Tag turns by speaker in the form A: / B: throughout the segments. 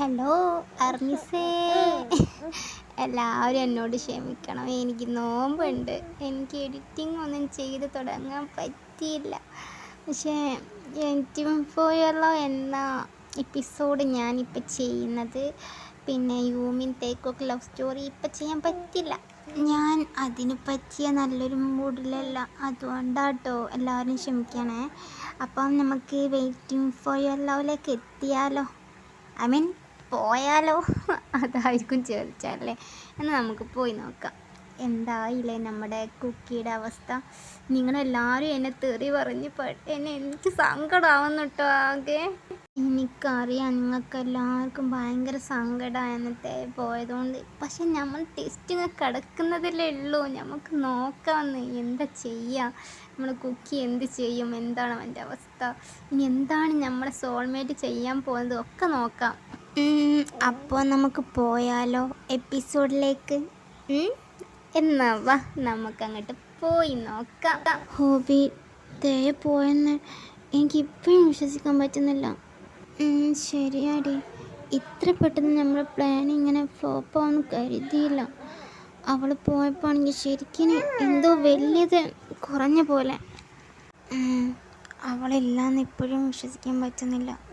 A: Hello അർമിസേ. എല്ലാവരും എന്നോട് ക്ഷമിക്കണം. എനിക്ക് നോമ്പുണ്ട്. എനിക്ക് എഡിറ്റിംഗ് ഒന്നും ചെയ്ത് തുടങ്ങാൻ പറ്റിയില്ല. പക്ഷേ എഡിറ്റിംഗ് പോയല്ലോ എന്ന എപ്പിസോഡ് ഞാനിപ്പോൾ ചെയ്യുന്നത്. പിന്നെ യൂമിൻ തേക്കൊക്കെ ലവ് സ്റ്റോറി ഇപ്പം ചെയ്യാൻ പറ്റില്ല. ഞാൻ അതിന് പറ്റിയ നല്ലൊരു മൂഡിലല്ല. അതുകൊണ്ടാട്ടോ എല്ലാവരും ക്ഷമിക്കണേ. അപ്പം നമുക്ക് വെയിറ്റിംഗ് ഫോർ യുവർ ലവിലേക്ക് എത്തിയാലോ. ഐ മീൻ പോയാലോ? അതായിരിക്കും ചോദിച്ചാലേ എന്ന് നമുക്ക് പോയി നോക്കാം. എന്തായില്ലേ നമ്മുടെ കുക്കിയുടെ അവസ്ഥ? നിങ്ങളെല്ലാവരും എന്നെ തെറി പറഞ്ഞ് എന്നെ എനിക്ക് സങ്കടമാവുന്നു കേട്ടോ ആകെ. എനിക്കറിയാം നിങ്ങൾക്ക് എല്ലാവർക്കും ഭയങ്കര സങ്കടമായിരുന്നത്തെ പോയതുകൊണ്ട്. പക്ഷെ നമ്മൾ ടെസ്റ്റിങ് കിടക്കുന്നതല്ലേ ഉള്ളൂ. നമുക്ക് നോക്കാമെന്ന് എന്താ ചെയ്യുക നമ്മൾ കുക്കി എന്ത് ചെയ്യും? എന്താണ് അവന്റെ അവസ്ഥ? ഇനി എന്താണ് നമ്മളെ സോൾമേറ്റ് ചെയ്യാൻ പോകുന്നത്? ഒക്കെ നോക്കാം. അപ്പോൾ നമുക്ക് പോയാലോ എപ്പിസോഡിലേക്ക്? എന്നാ വാ നമുക്ക് അങ്ങോട്ട് പോയി നോക്കാം. ഹോബി തേ പോയെന്ന് എനിക്ക് ഇപ്പോഴും വിശ്വസിക്കാൻ പറ്റുന്നില്ല. ശരിയാടി. ഇത്ര പെട്ടെന്ന് നമ്മുടെ പ്ലാൻ ഇങ്ങനെ ഫ്ലോപ്പ് ആവുമെന്ന് കരുതിയില്ല. അവൾ പോയപ്പോണെങ്കിൽ ശരിക്കും എന്തോ വലിയത് കുറഞ്ഞ പോലെ. അവളില്ലാന്ന് ഇപ്പോഴും വിശ്വസിക്കാൻ പറ്റുന്നില്ല.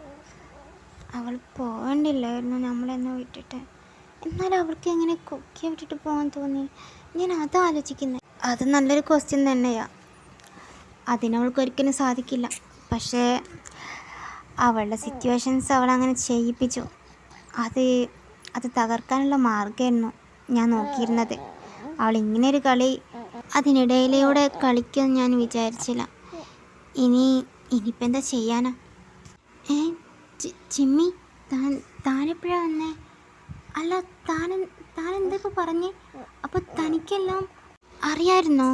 A: അവൾ പോകണ്ടില്ലായിരുന്നു നമ്മളെന്നെ വിട്ടിട്ട്. എന്നാലും അവൾക്ക് എങ്ങനെ കൊക്കിയെ വിട്ടിട്ട് പോകാൻ തോന്നി? ഞാൻ അത് ആലോചിക്കുന്നത് അത് നല്ലൊരു ക്വസ്റ്റ്യൻ തന്നെയാണ് അതിനവൾക്ക് ഒരിക്കലും സാധിക്കില്ല. പക്ഷേ അവളുടെ സിറ്റുവേഷൻസ് അവൾ അങ്ങനെ ചെയ്യിപ്പിച്ചു. അത് അത് തകർക്കാനുള്ള മാർഗമായിരുന്നു ഞാൻ നോക്കിയിരുന്നത്. അവൾ ഇങ്ങനെ ഒരു കളി അതിനിടയിലൂടെ കളിക്കുമെന്ന് ഞാൻ വിചാരിച്ചില്ല. ഇനി ഇനിയിപ്പോൾ എന്താ ചെയ്യാനാ? ഏ? ചിമ്മി താൻ താനെപ്പോഴാ വന്നേ? അല്ല താൻ താൻ എന്തൊക്കെ പറഞ്ഞേ? അപ്പോൾ തനിക്കെല്ലാം അറിയായിരുന്നോ?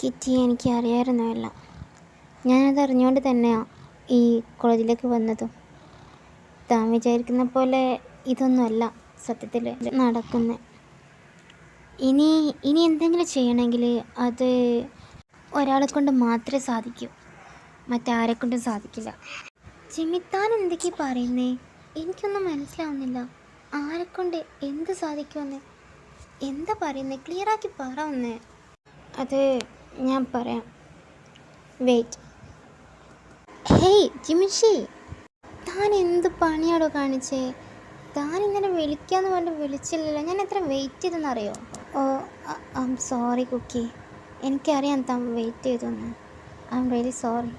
A: കിറ്റി എനിക്ക് അറിയായിരുന്നു എല്ലാം. ഞാനത് അറിഞ്ഞുകൊണ്ട് തന്നെയാണ് ഈ കോളേജിലേക്ക് വന്നതും. താൻ വിചാരിക്കുന്ന പോലെ ഇതൊന്നുമല്ല സത്യത്തിൽ നടക്കുന്നത് ഇനി ഇനി എന്തെങ്കിലും ചെയ്യണമെങ്കിൽ അത് ഒരാളെ കൊണ്ട് മാത്രമേ സാധിക്കൂ. മറ്റാരെക്കൊണ്ടും സാധിക്കില്ല. ജിമിത്താൻ എന്തൊക്കെ പറയുന്നേ? എനിക്കൊന്നും മനസ്സിലാവുന്നില്ല. ആരെക്കൊണ്ട് എന്ത് സാധിക്കുമെന്ന്. എന്താ പറയുന്നേ? ക്ലിയറാക്കി പറ ഒന്ന്. അത് ഞാൻ പറയാം. Wait hey Jimishi. താൻ എന്ത് പണിയാടോ കാണിച്ചേ? താൻ ഇങ്ങനെ വിളിക്കാന്ന് പറഞ്ഞിട്ട് വിളിച്ചില്ലല്ലോ. ഞാൻ എത്ര വെയിറ്റ് ചെയ്തെന്നറിയോ? Oh I M sorry Cookie. എനിക്കറിയാം താൻ വെയിറ്റ് ചെയ്തെന്ന്. ഐ എം റിയലി സോറി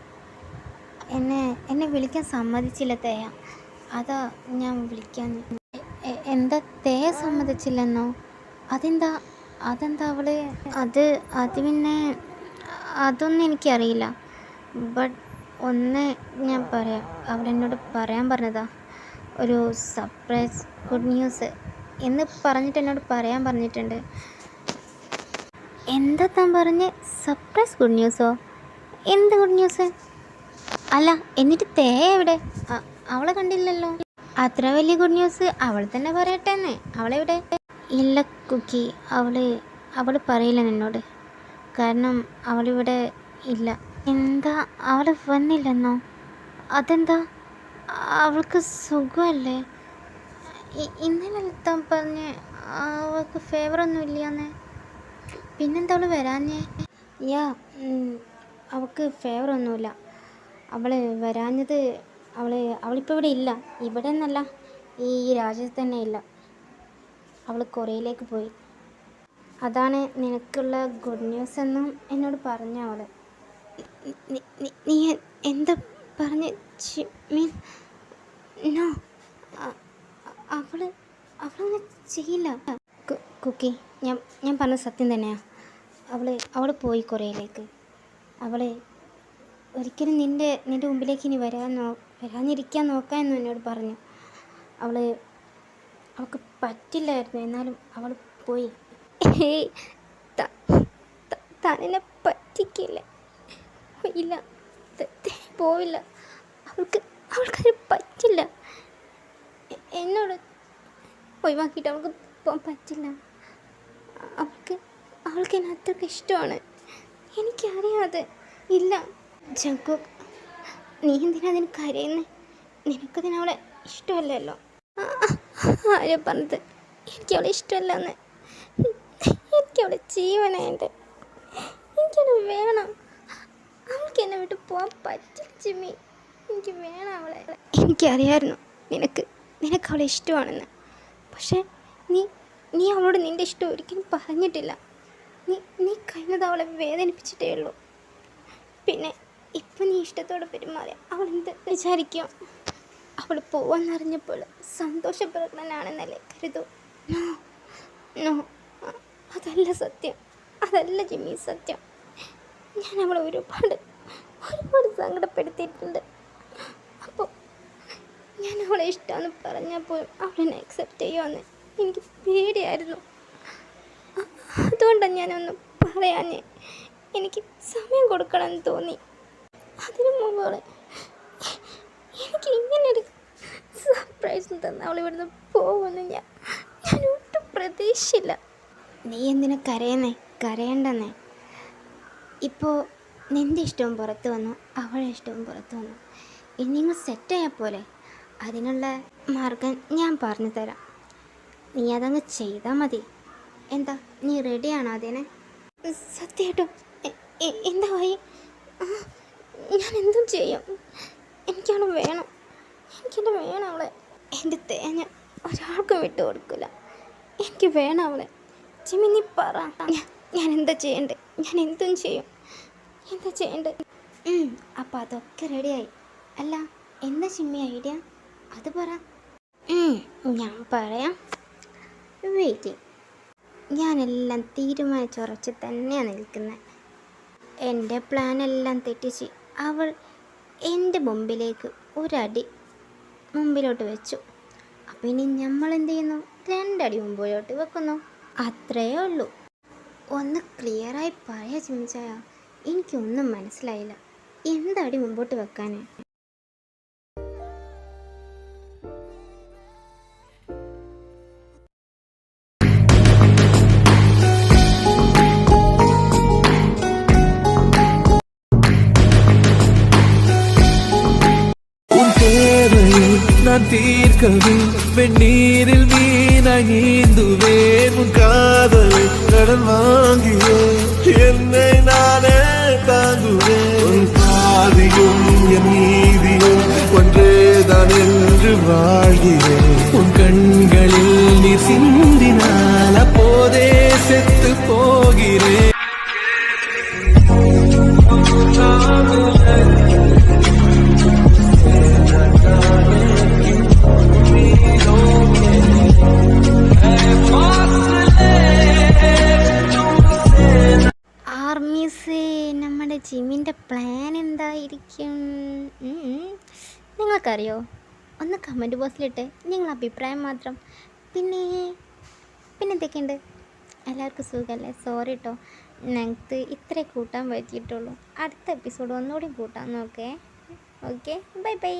A: എന്നെ എന്നെ വിളിക്കാൻ സമ്മതിച്ചില്ല തേയ. അതാ ഞാൻ വിളിക്കാൻ. എന്താ തേയ സമ്മതിച്ചില്ലെന്നോ? അതെന്താ അതെന്താ അവൾ? അത് അത് പിന്നെ അതൊന്നും എനിക്കറിയില്ല. ബട്ട് ഒന്ന് ഞാൻ പറയാം. അവളെന്നോട് പറയാൻ പറഞ്ഞതാ. ഒരു സർപ്രൈസ് ഗുഡ് ന്യൂസ് എന്ന് പറഞ്ഞിട്ട് എന്നോട് പറയാൻ പറഞ്ഞിട്ടുണ്ട്. എന്താ താൻ പറഞ്ഞ്? സർപ്രൈസ് ഗുഡ് ന്യൂസോ എന്ത് ഗുഡ് ന്യൂസ് അല്ല എന്നിട്ട് തേ എവിടെ? അവളെ കണ്ടില്ലല്ലോ. അത്ര വലിയ ഗുഡ് ന്യൂസ് അവൾ തന്നെ പറയട്ടെ എന്ന് അവളെവിടെ ഇല്ല കുക്കി. അവൾ അവൾ പറയില്ല നിന്നോട്. കാരണം അവളിവിടെ ഇല്ല. എന്താ? അവൾ വന്നില്ലെന്നോ? അതെന്താ? അവൾക്ക് സുഖമല്ലേ? ഇന്നലെ എത്താൻ പറഞ്ഞ് അവൾക്ക് ഫേവറൊന്നും ഇല്ലയെന്ന് പിന്നെന്താ അവൾ വരാഞ്ഞേ? യാ അവൾക്ക് ഫേവറൊന്നുമില്ല അവൾ വരാഞ്ഞത് അവൾ അവളിപ്പോൾ ഇവിടെ ഇല്ല. ഇവിടെ എന്നല്ല ഈ രാജ്യത്ത് തന്നെ ഇല്ല. അവൾ കൊറിയയിലേക്ക് പോയി. അതാണ് നിനക്കുള്ള ഗുഡ് ന്യൂസ് എന്നും എന്നോട് പറഞ്ഞു അവൾ നി- എന്താ പറഞ്ഞ് മീൻ നോ അവൾ അവളങ്ങനെ ചെയ്യില്ല. കുക്കി ഞാൻ ഞാൻ പറഞ്ഞ സത്യം തന്നെയാണ് അവൾ അവൾ പോയി കൊറിയയിലേക്ക്. അവൾ ഒരിക്കലും നിന്റെ നിന്റെ മുമ്പിലേക്ക് ഇനി വരാൻ നോ വരാനിരിക്കാൻ നോക്കാമെന്ന് എന്നോട് പറഞ്ഞു. അവൾ അവൾക്ക് പറ്റില്ലായിരുന്നു. എന്നാലും അവൾ പോയി. തന്നെ പറ്റിക്കില്ല. ഇല്ല പോവില്ല. അവൾക്ക് അവൾക്കത് പറ്റില്ല. എന്നോട് ഒഴിവാക്കിയിട്ട് അവൾക്ക് പോകാൻ പറ്റില്ല. അവൾക്ക് അവൾക്ക് എന്നെ അത്രയ്ക്ക് ഇഷ്ടമാണ്. എനിക്കറിയാതെ ഇല്ല. ജഗ്ഗു നീ എന്തിനാ അതിന് കരയുന്നേ? നിനക്കതിനവളെ ഇഷ്ടമല്ലല്ലോ. ആര് പറഞ്ഞത്? എനിക്ക് അവളെ ഇഷ്ടമല്ലെന്ന്. എനിക്ക് അവളെ ജീവനായിട്ട് എനിക്കവളെ വേണം. അവൾക്ക് എന്നെ വിട്ട് പോകാൻ പറ്റില്ല ജിമ്മി. എനിക്ക് വേണം അവളെ. എനിക്കറിയായിരുന്നു നിനക്ക് നിനക്ക് അവളെ ഇഷ്ടമാണെന്ന്. പക്ഷേ നീ നീ അവളോട് നിന്റെ ഇഷ്ടം ഒരിക്കലും പറഞ്ഞിട്ടില്ല. നീ നീ കഴിഞ്ഞത് അവളെ വേദനിപ്പിച്ചിട്ടേ ഉള്ളൂ. പിന്നെ ഇപ്പം നീ ഇഷ്ടത്തോടെ പെരുമാറി അവൾ എന്ത് വിചാരിക്കും? അവൾ പോവാന്നറിഞ്ഞപ്പോൾ സന്തോഷപ്രകടനാണെന്നല്ലേ കരുതൂ. നോ അതല്ല സത്യം. അതല്ല ജിമ്മി സത്യം. ഞാൻ അവളെ ഒരുപാട് ഒരുപാട് സങ്കടപ്പെടുത്തിയിട്ടുണ്ട്. അപ്പോൾ ഞാൻ അവളെ ഇഷ്ടമെന്ന് പറഞ്ഞപ്പോൾ അവളെന്നെ അക്സെപ്റ്റ് ചെയ്യുമെന്ന് എനിക്ക് പേടിയായിരുന്നു. അതുകൊണ്ടാണ് ഞാനൊന്ന് പറയാഞ്ഞേ എനിക്ക് സമയം കൊടുക്കണമെന്ന് തോന്നി. അതിനു മുമ്പ് അവളെ എനിക്ക് ഇങ്ങനൊരു സർപ്രൈസ് തന്ന അവൾ ഇവിടുന്ന് പോകുമെന്ന് ഞാൻ ഞാൻ ഒട്ടും പ്രതീക്ഷയില്ല നീ എന്തിനാ കരയുന്നേ? കരയണ്ടെന്നേ. ഇപ്പോൾ നിന്റെ ഇഷ്ടവും പുറത്ത് വന്നു അവളെ ഇഷ്ടവും പുറത്ത് വന്നു. ഇനി നിങ്ങൾ സെറ്റായാൽ പോലെ അതിനുള്ള മാർഗം ഞാൻ പറഞ്ഞു തരാം. നീ അതങ്ങ് ചെയ്താൽ മതി. എന്താ നീ റെഡിയാണോ അതിനെ? സത്യമായിട്ടും എന്താ ആ, ഞാൻ എന്തും ചെയ്യും. എനിക്കാണ് വേണം. എനിക്കെന്നെ വേണം അവളെ. എന്റെ തേങ്ങ ഒരാൾക്കും വിട്ടു കൊടുക്കില്ല എനിക്ക് വേണം അവളെ. ജിമ്മി നീ പറ. ഞാൻ- എന്താ ചെയ്യണ്ടേ? ഞാൻ എന്തും ചെയ്യും. എന്താ ചെയ്യണ്ടേ? അപ്പം അതൊക്കെ റെഡിയായി. അല്ല എന്താ ചിമ്മി ഐഡിയ? അത് പറ. ഞാൻ പറയാം. വെയിറ്റ്. ഞാനെല്ലാം തീരുമാനിച്ചുറച്ച് തന്നെയാണ് നിൽക്കുന്നത് എന്റെ പ്ലാനെല്ലാം തെറ്റിച്ച്. അവൾ എന്റെ മുമ്പിലേക്ക് ഒരടി മുമ്പിലോട്ട് വെച്ചു. അപ്പോൾ ഇനി നമ്മൾ എന്ത് ചെയ്യുന്നു? രണ്ടടി മുമ്പിലോട്ട് വെക്കുന്നു. അത്രയേ ഉള്ളൂ. ഒന്ന് ക്ലിയറായി പറയാ ചിമിച്ചായ എനിക്കൊന്നും മനസ്സിലായില്ല. എന്തടി മുമ്പോട്ട് വെക്കാനേ?
B: நான் தீர்க்கவே வெந்நீரில் மீனாய் நீந்துவேன் உன் காதல் கடன் வாங்கியே. என்னை நானே தாங்குவேன் பாதியும் என் நீதியும் ஒன்றேதான் என்று வாழ்கிறேன் உன் கண்களில் நீ சிந்தினால் அப்போதே செத்து போகிறேன்
A: നിങ്ങൾക്കറിയോ? ഒന്ന് കമന്റ് ബോക്സിലിട്ട് നിങ്ങളുടെ അഭിപ്രായം മാത്രം. പിന്നെ പിന്നെ എന്തൊക്കെയുണ്ട് എല്ലാവർക്കും സുഖമല്ലേ സോറി കേട്ടോ ഞങ്ങൾക്ക് ഇത്രേ കൂട്ടാൻ പറ്റിയിട്ടുള്ളൂ. അടുത്ത എപ്പിസോഡ് ഒന്നുകൂടി കൂട്ടാൻ നോക്കേ. Okay bye bye